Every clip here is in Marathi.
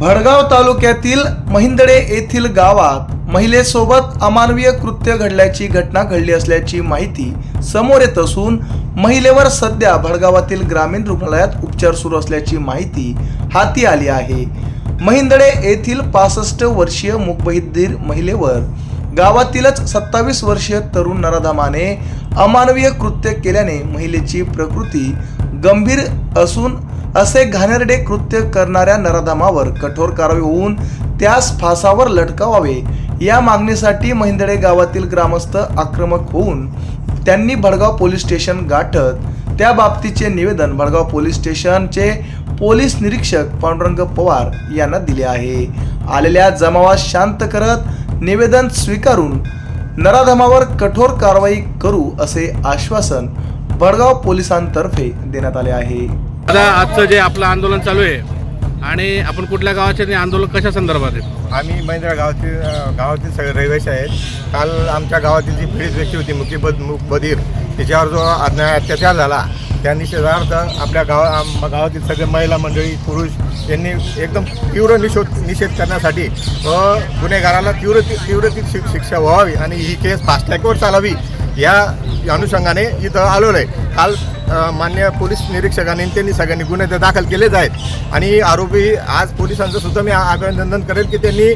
भडगाव तालुक्यातील महिंदडे येथील गावात महिलेसोबत अमानवीय कृत्य घडल्याची घटना घडली असल्याची माहिती समोर येत असून महिलेवर सध्या भडगावातील ग्रामीण रुग्णालयात उपचार सुरू असल्याची माहिती हाती आली आहे. महिंदडे येथील पासष्ट वर्षीय मुकबहिद्दीर महिलेवर गावातीलच सत्तावीस वर्षीय तरुण नराधामाने अमानवीय कृत्य केल्याने महिलेची प्रकृती गंभीर असून असे घाणेरडे कृत्य करणाऱ्या नराधमावर कठोर कारवाई होऊन त्यास फासावर लटकावावे. या मागणीसाठी महिंदडे गावातील ग्रामस्थ आक्रमक होऊन त्यांनी भडगाव पोलीस स्टेशन गाठत त्या बाबतीचे निवेदन भडगाव पोलीस स्टेशनचे पोलीस निरीक्षक पांडुरंग पवार यांना दिले आहे. आलेल्या जमावास शांत करत निवेदन स्वीकारून नराधमावर कठोर कारवाई करू असे आश्वासन भडगाव पोलिसांतर्फे देण्यात आले आहे. आता आजचं जे आपलं आंदोलन चालू आहे आणि आपण कुठल्या गावाचे आणि आंदोलन कशा संदर्भात आहे? आम्ही महिंद्रा गावातील गावातील सगळे रहिवासी आहेत. काल आमच्या गावातील जी पीडित व्यक्ती होती मुकीबद मुक बधीर तिच्यावर जो अन्याय अत्याचार झाला त्या निषेधार्थ आपल्या गावा गावातील सगळे महिला मंडळी पुरुष यांनी एकदम तीव्र निषेध निषेध करण्यासाठी व गुन्हेगाराला तीव्र तीव्र ती शिक- शिक्षा व्हावी आणि ही केस फास्टॅगवर चालावी या अनुषंगाने इथं आलेलो आहे. काल मान्य पोलीस निरीक्षकांनी त्यांनी सगळ्यांनी गुन्हे ते दाखल केलेच आहेत. आणि आरोपी आज पोलिसांचं सुद्धा मी अभिनंदन करेल की त्यांनी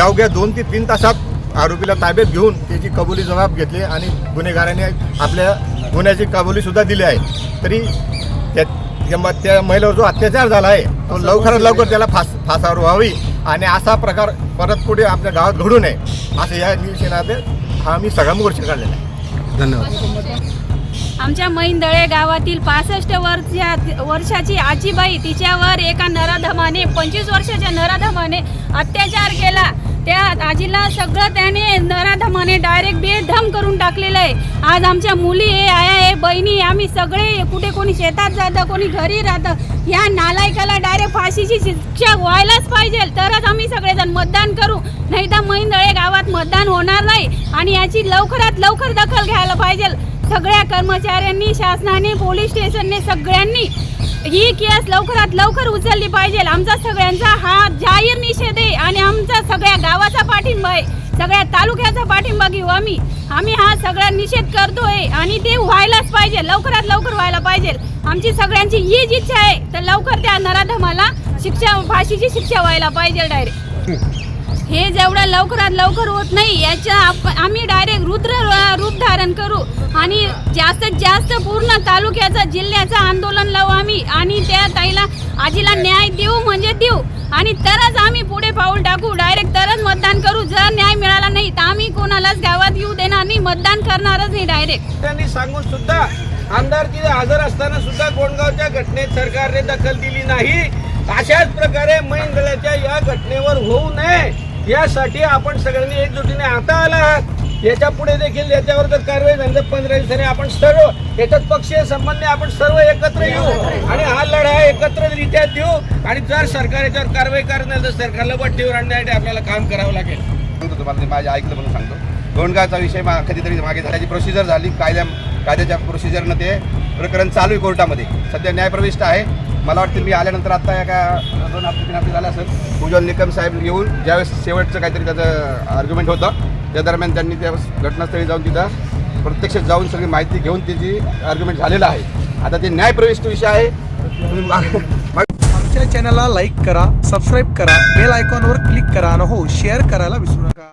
अवघ्या दोन ते तीन तासात आरोपीला ताब्यात घेऊन त्याची कबुली जबाब घेतली आणि गुन्हेगारांनी आपल्या गुन्ह्याची कबुली सुद्धा दिली आहे. तरी त्या त्या महिलेवर जो अत्याचार झाला आहे तो लवकरात लवकर त्याला फास फासावर व्हावी आणि असा प्रकार परत पुढे आपल्या गावात घडू नये. असं या निरीक्षणात हा मी सगळा मोर्चा काढलेला आहे. धन्यवाद. आमच्या मैंदळे गावातील पासष्ट वर्षा वर्षाची आजीबाई तिच्यावर एका नराधमाने पंचवीस वर्षाच्या नराधमाने अत्याचार केला. त्या आजीला सगळं त्याने नराधमाने डायरेक्ट बेधम करून टाकलेलं आहे. आज आमच्या मुली हे आया हे बहिणी आम्ही सगळे कुठे कोणी शेतात जातं कोणी घरी राहतं या नालायकाला डायरेक्ट फाशीची शिक्षा व्हायलाच पाहिजे. तरच आम्ही सगळेजण मतदान करू. नाही तर मैंदळे गावात मतदान होणार नाही आणि याची लवकरात लवकर दखल घ्यायला पाहिजे. सगळ्या कर्मचाऱ्यांनी शासनाने पोलीस स्टेशनने सगळ्यांनी ही केस लवकरात लवकर उचलली पाहिजे. आमचा सगळ्यांचा हा जाहीर निषेध आहे आणि आमचा सगळ्या गावाचा पाठिंबा आहे. सगळ्या तालुक्याचा पाठिंबा घेऊ आम्ही. आम्ही हा सगळा निषेध करतोय आणि ते व्हायलाच पाहिजे. लवकरात लवकर व्हायला पाहिजे. आमची सगळ्यांची हीच इच्छा आहे. तर लवकर त्या नराधमाला शिक्षा फाशीची शिक्षा व्हायला पाहिजे डायरेक्ट हे जेवढं लवकरात लवकर होत नाही याच्या आम्ही डायरेक्ट रुद्र रूप धारण करू. आणि जास्तीत जास्त पूर्ण तालुक्याचं जिल्ह्याचं आंदोलन लावू आम्ही. आणि त्या ताईला आजीला न्याय देऊ म्हणजे देऊ. आणि तरच आम्ही पुढे पाऊल टाकू. डायरेक्ट तरच मतदान करू. जर न्याय मिळाला नाही तर आम्ही कोणालाच गावात येऊ देणार नाही. मतदान करणारच नाही डायरेक्ट त्यांनी सांगून सुद्धा आमदार तिथे हजर असताना सुद्धा कोणगावच्या घटनेत सरकारने दखल दिली नाही. अशाच प्रकारे मैंदळ्याच्या या घटनेवर होऊ नये. यासाठी आपण सगळ्यांनी एकजुटीने आता आला आहात. याच्यापुढे देखील याच्यावर जर कारवाई झाली तर पंधरा दिवसांनी आपण सर्व याच्यात पक्षीय संबंधी आपण सर्व एकत्र येऊ आणि हा लढा एकत्ररित्या देऊ. आणि जर सरकार याच्यावर कारवाई करणार तर सरकारला बट्टीवर आणण्यासाठी आपल्याला काम करावं लागेल. तुम्हाला माझ्या ऐकलं म्हणून सांगतो. गोंडगावचा विषय कधीतरी मागे झाल्याची प्रोसिजर झाली. कायद्या कायद्याच्या प्रोसिजरनं ते प्रकरण चालू आहे कोर्टामध्ये. सध्या न्यायप्रविष्ट आहे. मला वाटतं मी आल्यानंतर आता एका दोन हफ्ते तीन हफ्ते झाले असेल. पूजन निकम साहेब येऊन ज्यावेळेस शेवटचं काहीतरी त्याचं आर्ग्युमेंट होतं त्या दरम्यान त्यांनी त्या घटनास्थळी जाऊन तिथं प्रत्यक्ष जाऊन सगळी माहिती घेऊन त्याची आर्ग्युमेंट झालेलं आहे. आता ते न्यायप्रविष्ट विषय आहे. आमच्या चॅनलला लाईक करा सबस्क्राईब करा बेल आयकॉनवर क्लिक करा आणि हो शेअर करायला विसरू नका.